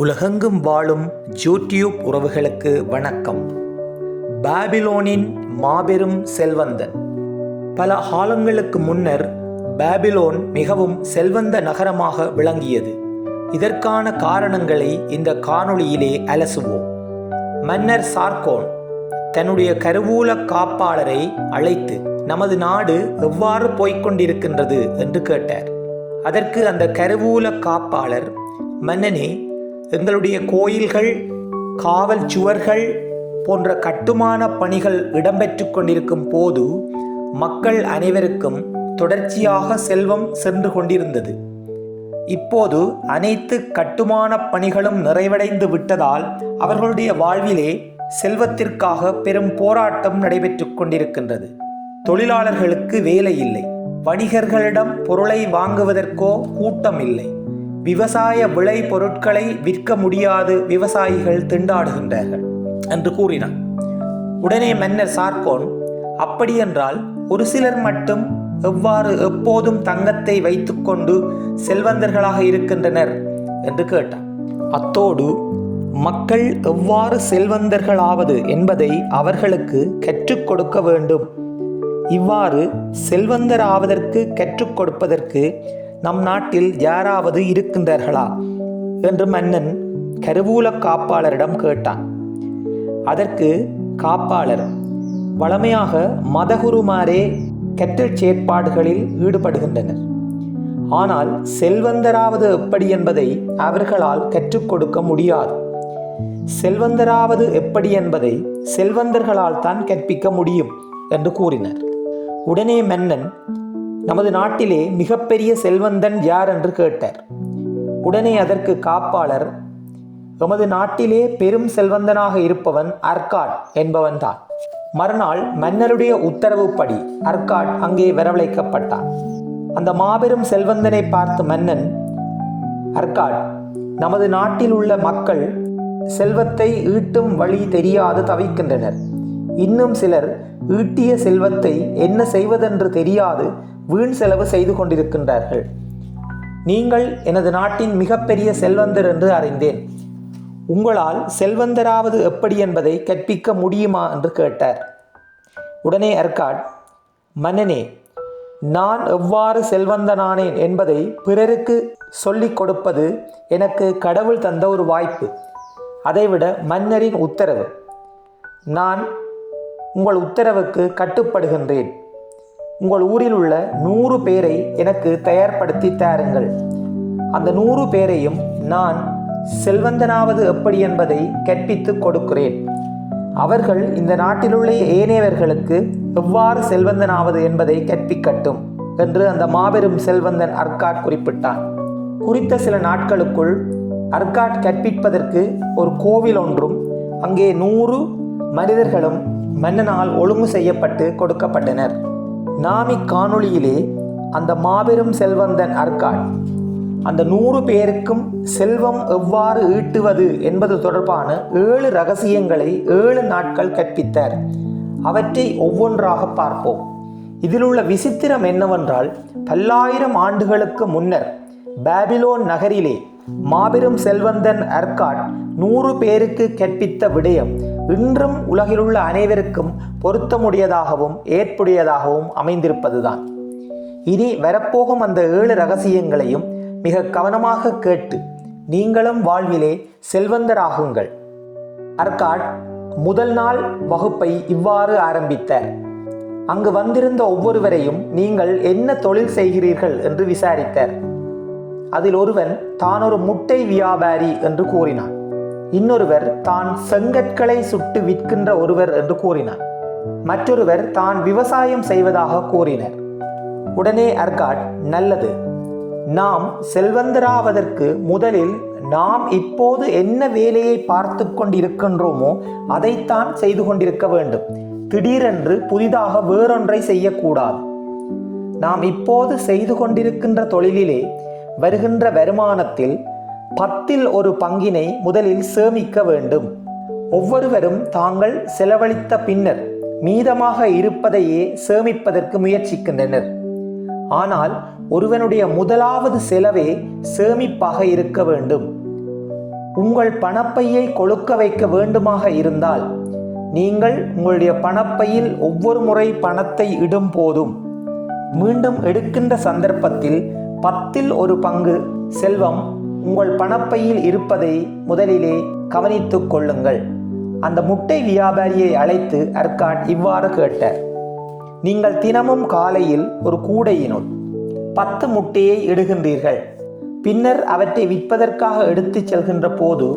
உலகெங்கும் வாழும் ஜூடியூப் உறவுகளுக்கு வணக்கம். பாபிலோனின் மாபெரும் செல்வந்தன். பல காலங்களுக்கு முன்னர் பாபிலோன் மிகவும் செல்வந்த நகரமாக விளங்கியது. இதற்கான காரணங்களை இந்த காணொளியிலே அலசுவோம். மன்னர் சார்கோன் தன்னுடைய கருவூல காப்பாளரை அழைத்து நமது நாடு எவ்வாறு போய்க்கொண்டிருக்கின்றது என்று கேட்டார். அதற்கு அந்த கருவூல காப்பாளர் மன்னனே எங்களுடைய கோயில்கள் காவல் சுவர்கள் போன்ற கட்டுமான பணிகள் இடம்பெற்று கொண்டிருக்கும் போது மக்கள் அனைவருக்கும் தொடர்ச்சியாக செல்வம் சென்று கொண்டிருந்தது. இப்போது அனைத்து கட்டுமான பணிகளும் நிறைவடைந்து விட்டதால் அவர்களுடைய வாழ்விலே செல்வத்திற்காக பெரும் போராட்டம் நடைபெற்று கொண்டிருக்கின்றது. தொழிலாளர்களுக்கு வேலை இல்லை. வணிகர்களிடம் பொருளை வாங்குவதற்கோ கூட்டம் இல்லை. விவசாய விளை பொருட்களை விற்க முடியாது விவசாயிகள் திண்டாடுகின்றார்கள் என்று கூறினார். உடனே மன்னர் சார்கோன் அப்படியென்றால் ஒரு சிலர் மட்டும் எவ்வாறு எப்போதும் தங்கத்தை வைத்துக்கொண்டு செல்வந்தர்களாக இருக்கின்றனர்? என்று கேட்டார். அத்தோடு மக்கள் எவ்வாறு செல்வந்தர்களாவது என்பதை அவர்களுக்கு கற்றுக் கொடுக்க வேண்டும். இவ்வாறு செல்வந்தராவதற்கு கற்றுக் கொடுப்பதற்கு நம் நாட்டில் யாராவது இருக்கின்றார்களா? என்று மன்னன் கருவூல காப்பாளரிடம் கேட்டான். அதற்கு காப்பாளர் வளமையாக மதகுருமாரே கற்றல் செயற்பாடுகளில் ஈடுபடுகின்றனர். ஆனால் செல்வந்தராவது எப்படி என்பதை அவர்களால் கற்றுக் கொடுக்க முடியாது. செல்வந்தராவது எப்படி என்பதை செல்வந்தர்களால் தான் கற்பிக்க முடியும் என்று கூறினர். உடனே மன்னன் நமது நாட்டிலே மிகப்பெரிய செல்வந்தன் யார் என்று கேட்டார். உடனே அதற்கு காப்பாளர் எமது நாட்டிலே பெரும் செல்வந்தனாக இருப்பவன் அர்காட் என்பவன்தான். மறுநாள் மன்னருடைய உத்தரவுப்படி அர்காட் அங்கே வரவழைக்கப்பட்டான். அந்த மாபெரும் செல்வந்தனை பார்த்த மன்னன் அர்காட் நமது நாட்டில் உள்ள மக்கள் செல்வத்தை ஈட்டும் வழி தெரியாது தவிக்கின்றனர். இன்னும் சிலர் ஈட்டிய செல்வத்தை என்ன செய்வதென்று தெரியாது வீண் செலவு செய்து கொண்டிருக்கின்றார்கள். நீங்கள் எனது நாட்டின் மிகப்பெரிய செல்வந்தர் என்று அறிந்தேன். உங்களால் செல்வந்தராவது எப்படி என்பதை கற்பிக்க முடியுமா என்று கேட்டார். உடனே அர்காட் மன்னனே நான் எவ்வாறு செல்வந்தனானேன் என்பதை பிறருக்கு சொல்லிக் கொடுப்பது எனக்கு கடவுள் தந்த ஒரு வாய்ப்பு. அதைவிட மன்னரின் உத்தரவு. நான் உங்கள் உத்தரவுக்கு கட்டுப்படுகின்றேன். உங்கள் ஊரில் உள்ள நூறு பேரை எனக்கு தயார்படுத்தி தாருங்கள். அந்த நூறு பேரையும் நான் செல்வந்தனாவது எப்படி என்பதை கற்பித்து கொடுக்கிறேன். அவர்கள் இந்த நாட்டிலுள்ள ஏனையவர்களுக்கு எவ்வாறு செல்வந்தனாவது என்பதை கற்பிக்கட்டும் என்று அந்த மாபெரும் செல்வந்தன் அர்காட் குறிப்பிட்டான் குறித்த சில நாட்களுக்குள் அர்காட் கற்பிப்பதற்கு ஒரு கோவில் ஒன்றும் அங்கே நூறு மனிதர்களும் மன்னனால் ஒழுங்கு செய்யப்பட்டு கொடுக்கப்பட்டனர். நாமி காணொளியிலே அந்த மாபெரும் செல்வந்தன் அர்காட் அந்த நூறு பேருக்கும் செல்வம் எவ்வாறு ஈட்டுவது என்பது தொடர்பான ஏழு ரகசியங்களை ஏழு நாட்கள் கற்பித்தார். அவற்றை ஒவ்வொன்றாக பார்ப்போம். இதில் உள்ள விசித்திரம் என்னவென்றால் பல்லாயிரம் ஆண்டுகளுக்கு முன்னர் பாபிலோன் நகரிலே மாபெரும் செல்வந்தன் அர்காட் நூறு பேருக்கு கற்பித்த விடயம் இன்றும் உலகிலுள்ள அனைவருக்கும் பொருத்தமுடையதாகவும் ஏற்புடையதாகவும் அமைந்திருப்பதுதான். இனி வரப்போகும் அந்த ஏழு ரகசியங்களையும் மிக கவனமாக கேட்டு நீங்களும் வாழ்விலே செல்வந்தராகுங்கள். அர்காட் முதல் நாள் வகுப்பை இவ்வாறு ஆரம்பித்தார். அங்கு வந்திருந்த ஒவ்வொருவரையும் நீங்கள் என்ன தொழில் செய்கிறீர்கள் என்று விசாரித்தார். அதில் ஒருவன் தான் ஒரு முட்டை வியாபாரி என்று கூறினான். இன்னொருவர் தான் செங்கற்களை சுட்டு விற்கின்ற ஒருவர் என்று கூறினார். மற்றொருவர் தான் விவசாயம் செய்வதாக கூறினர். உடனே அர்காட் நல்லது. நாம் செல்வந்தராவதற்கு முதலில் நாம் இப்போது என்ன வேலையை பார்த்து கொண்டிருக்கின்றோமோ அதைத்தான் செய்து கொண்டிருக்க வேண்டும். திடீரென்று புதிதாக வேறொன்றை செய்யக்கூடாது. நாம் இப்போது செய்து கொண்டிருக்கின்ற தொழிலிலே வருகின்ற வருமானத்தில் பத்தில் ஒரு பங்கினை முதலில் சேமிக்க வேண்டும். ஒவ்வொருவரும் தாங்கள் செலவழித்த பின்னர் மீதமாக இருப்பதையே சேமிப்பதற்கு முயற்சிக்கின்றனர். ஆனால் ஒருவனுடைய முதலாவது செலவே சேமிப்பாக இருக்க வேண்டும். உங்கள் பணப்பையை கொழுக்க வைக்க வேண்டுமாக இருந்தால் நீங்கள் உங்களுடைய பணப்பையில் ஒவ்வொரு முறை பணத்தை இடும் போதும். மீண்டும் எடுக்கின்ற சந்தர்ப்பத்தில் பத்தில் ஒரு பங்கு செல்வம் உங்கள் பணப்பையில் இருப்பதை முதலிலே கவனித்துக் கொள்ளுங்கள். அந்த முட்டை வியாபாரியை அழைத்து அர்கான் இவ்வாறு கேட்டார். நீங்கள் தினமும் காலையில் ஒரு கூடையினுள் பத்து முட்டையை இடுகின்றீர்கள். பின்னர் அவற்றை விற்பதற்காக எடுத்துச் செல்கின்ற போது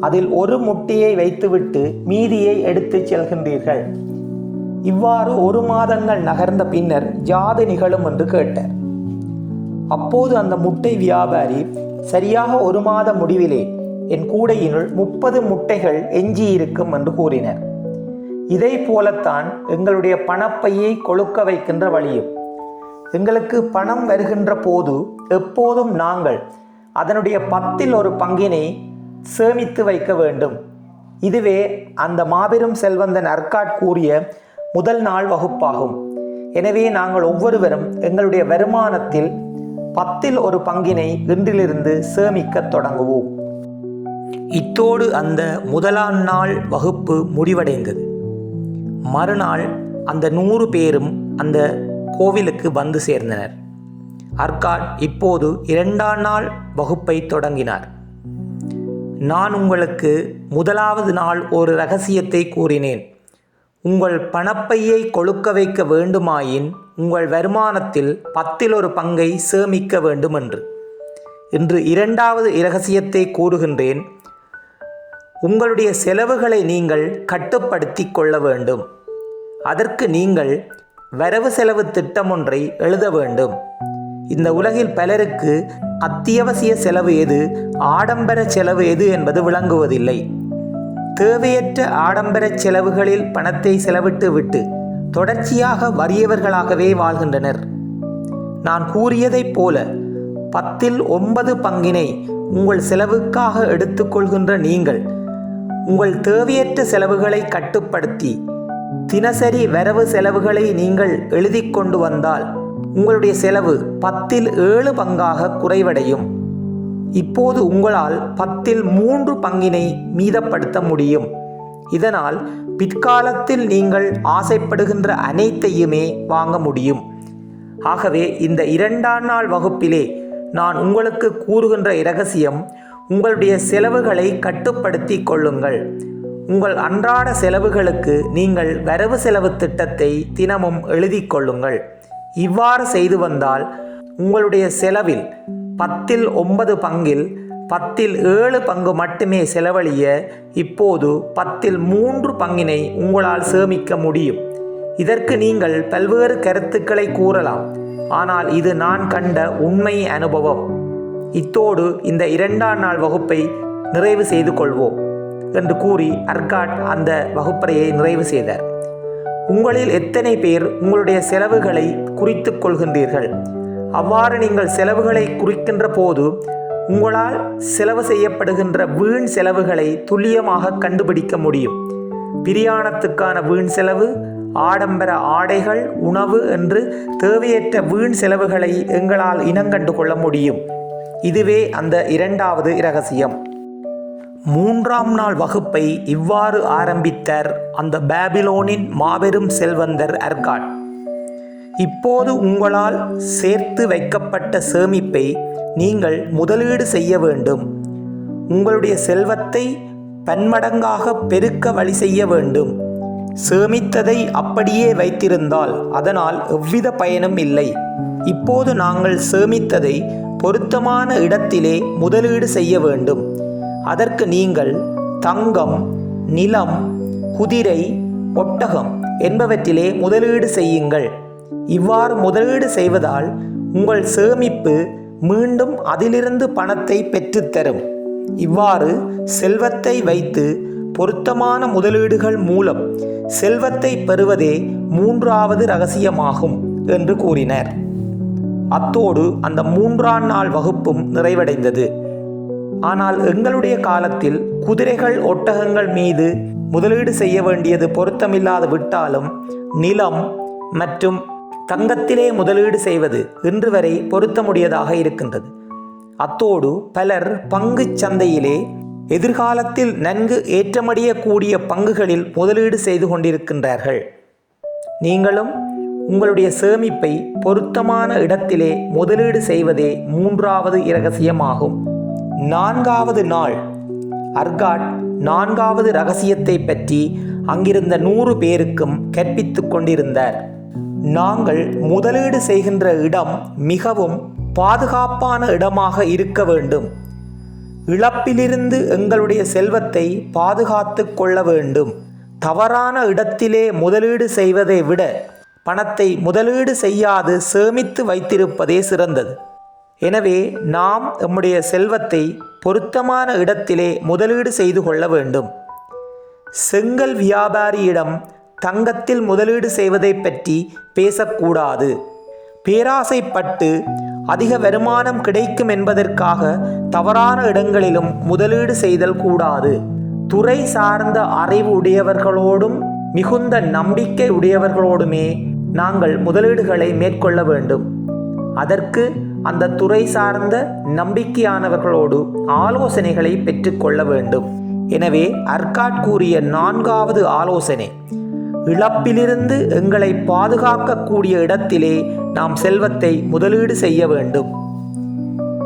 அதில் ஒரு முட்டையை வைத்துவிட்டு மீதியை எடுத்துச் செல்கின்றீர்கள். இவ்வாறு ஒரு மாதங்கள் நகர்ந்த பின்னர் ஜாது நிகழும் என்று கேட்டார். அப்போது அந்த முட்டை வியாபாரி சரியாக ஒரு மாத முடிவிலே என் கூடையினுள் முப்பது முட்டைகள் எஞ்சி இருக்கும் என்று கூறினர். இதை போலத்தான் எங்களுடைய பணப்பையை கொழுக்க வைக்கின்ற வழியும். எங்களுக்கு பணம் வருகின்ற போது எப்போதும் நாங்கள் அதனுடைய பத்தில் ஒரு பங்கினை சேமித்து வைக்க வேண்டும். இதுவே அந்த மாபெரும் செல்வந்தன் அர்காட் கூறிய முதல் நாள் வகுப்பாகும். எனவே நாங்கள் ஒவ்வொருவரும் எங்களுடைய வருமானத்தில் பத்தில் ஒரு பங்கினை இன்றிலிருந்து சேமிக்கத் தொடங்குவோம். இத்தோடு அந்த முதலாம் நாள் வகுப்பு முடிவடைந்தது. மறுநாள் அந்த நூறு பேரும் அந்த கோவிலுக்கு வந்து சேர்ந்தனர். அர்காட் இப்போது இரண்டாம் நாள் வகுப்பை தொடங்கினார். நான் உங்களுக்கு முதலாவது நாள் ஒரு ரகசியத்தை கூறினேன். உங்கள் பணப்பையை கொழுக்க வைக்க வேண்டுமாயின் உங்கள் வருமானத்தில் பத்தில் ஒரு பங்கை சேமிக்க வேண்டும் என்று இன்று இரண்டாவது இரகசியத்தை கூறுகின்றேன். உங்களுடைய செலவுகளை நீங்கள் கட்டுப்படுத்தி கொள்ள வேண்டும். அதற்கு நீங்கள் வரவு செலவு திட்டம் ஒன்றை எழுத வேண்டும். இந்த உலகில் பலருக்கு அத்தியாவசிய செலவு எது ஆடம்பர செலவு எது என்பது விளங்குவதில்லை. தேவையற்ற ஆடம்பர செலவுகளில் பணத்தை செலவிட்டு விட்டு தொடர்ச்சியாக வறியவர்களாகவே வாழ்கின்றனர். நான் கூறியதைப் போல பத்தில் ஒன்பது பங்கினை உங்கள் செலவுக்காக எடுத்துக்கொள்கின்ற நீங்கள் உங்கள் தேவையற்ற செலவுகளை கட்டுப்படுத்தி தினசரி வரவு செலவுகளை நீங்கள் எழுதி கொண்டு வந்தால் உங்களுடைய செலவு பத்தில் ஏழு பங்காக குறைவடையும். இப்போது உங்களால் பத்தில் மூன்று பங்கினை மீதப்படுத்த முடியும். இதனால் பிற்காலத்தில் நீங்கள் ஆசைப்படுகின்ற அனைத்தையுமே வாங்க முடியும். ஆகவே இந்த இரண்டாம் நாள் வகுப்பிலே நான் உங்களுக்கு கூறுகின்ற இரகசியம் உங்களுடைய செலவுகளை கட்டுப்படுத்தி கொள்ளுங்கள். உங்கள் அன்றாட செலவுகளுக்கு நீங்கள் வரவு செலவு திட்டத்தை தினமும் எழுதி கொள்ளுங்கள். இவ்வாறு செய்து வந்தால் உங்களுடைய செலவில் பத்தில் ஒன்பது பங்கில் பத்தில் ஏழு பங்கு மட்டுமே செலவழிய இப்போது பத்தில் மூன்று பங்கினை உங்களால் சேமிக்க முடியும். இதற்கு நீங்கள் பல்வேறு கருத்துக்களை கூறலாம். ஆனால் இது நான் கண்ட உண்மை அனுபவம். இத்தோடு இந்த இரண்டாம் நாள் வகுப்பை நிறைவு செய்து கொள்வோம் என்று கூறி அர்காட் அந்த வகுப்பறையை நிறைவு செய்தார். உங்களில் எத்தனை பேர் உங்களுடைய செலவுகளை குறித்து கொள்கின்றீர்கள்? அவ்வாறு நீங்கள் செலவுகளை குறிக்கின்ற போது உங்களால் செலவு செய்யப்படுகின்ற வீண் செலவுகளை துல்லியமாக கண்டுபிடிக்க முடியும். பிரியாணத்துக்கான வீண் செலவு ஆடம்பர ஆடைகள் உணவு என்று தேவையற்ற வீண் செலவுகளை எங்களால் இனங்கண்டு கொள்ள முடியும். இதுவே அந்த இரண்டாவது இரகசியம். மூன்றாம் நாள் வகுப்பை இவ்வாறு ஆரம்பித்தார் அந்த பாபிலோனின் மாபெரும் செல்வந்தர் அர்காட். இப்போது உங்களால் சேர்த்து வைக்கப்பட்ட சேமிப்பை நீங்கள் முதலீடு செய்ய வேண்டும். உங்களுடைய செல்வத்தை பன்மடங்காக பெருக்க வழி செய்ய வேண்டும். சேமித்ததை அப்படியே வைத்திருந்தால் அதனால் எவ்வித பயனும் இல்லை. இப்போது நாங்கள் சேமித்ததை பொருத்தமான இடத்திலே முதலீடு செய்ய வேண்டும். அதற்கு நீங்கள் தங்கம் நிலம் குதிரை ஒட்டகம் என்பவற்றிலே முதலீடு செய்யுங்கள். இவ்வாறு முதலீடு செய்வதால் உங்கள் சேமிப்பு மீண்டும் அதிலிருந்து பணத்தை பெற்றுத்தரும். இவ்வாறு செல்வத்தை வைத்து பொருத்தமான முதலீடுகள் மூலம் செல்வத்தை பெறுவதே மூன்றாவது ரகசியமாகும் என்று கூறினர். அத்தோடு அந்த மூன்றாம் நாள் வகுப்பும் நிறைவடைந்தது. ஆனால் எங்களுடைய காலத்தில் குதிரைகள் ஒட்டகங்கள் மீது முதலீடு செய்ய வேண்டியது பொருத்தமில்லாது விட்டாலும் நிலம் மற்றும் தங்கத்திலே முதலீடு செய்வது இன்று வரை பொருத்தமுடையதாக இருக்கின்றது. அத்தோடு பலர் பங்குச் சந்தையிலே எதிர்காலத்தில் நன்கு ஏற்றமடையக்கூடிய பங்குகளில் முதலீடு செய்து கொண்டிருக்கின்றார்கள். நீங்களும் உங்களுடைய சேமிப்பை பொருத்தமான இடத்திலே முதலீடு செய்வதே மூன்றாவது இரகசியமாகும். நான்காவது நாள் அர்காட் நான்காவது ரகசியத்தை பற்றி அங்கிருந்த நூறு பேருக்கும் கற்பித்துக் கொண்டிருந்தார். நாங்கள் முதலீடு செய்கின்ற இடம் மிகவும் பாதுகாப்பான இடமாக இருக்க வேண்டும். இழப்பிலிருந்து எங்களுடைய செல்வத்தை பாதுகாத்து கொள்ள வேண்டும். தவறான இடத்திலே முதலீடு செய்வதை விட பணத்தை முதலீடு செய்யாது சேமித்து வைத்திருப்பதே சிறந்தது. எனவே நாம் நம்முடைய செல்வத்தை பொருத்தமான இடத்திலே முதலீடு செய்து கொள்ள வேண்டும். செங்கல் வியாபாரியிடம் தங்கத்தில் முதலீடு செய்வதை பற்றி பேசக்கூடாது. பேராசைப்பட்டு அதிக வருமானம் கிடைக்கும் என்பதற்காக தவறான இடங்களிலும் முதலீடு செய்தல் கூடாது. துறை சார்ந்த அறிவு உடையவர்களோடும் மிகுந்த நம்பிக்கை உடையவர்களோடுமே நாங்கள் முதலீடுகளை மேற்கொள்ள வேண்டும். அதற்கு அந்த துறை சார்ந்த நம்பிக்கையானவர்களோடு ஆலோசனைகளை பெற்றுக்கொள்ள வேண்டும். எனவே அர்காட் கூறிய நான்காவது ஆலோசனை இழப்பிலிருந்து எங்களை பாதுகாக்கக்கூடிய இடத்திலே நாம் செல்வத்தை முதலீடு செய்ய வேண்டும்.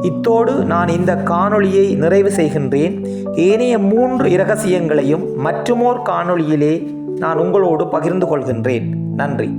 இத்தோடு நான் இந்த காணொளியை நிறைவு செய்கின்றேன். ஏனைய மூன்று இரகசியங்களையும் மற்றுமோர் காணொளியிலே நான் உங்களோடு பகிர்ந்து கொள்கின்றேன். நன்றி.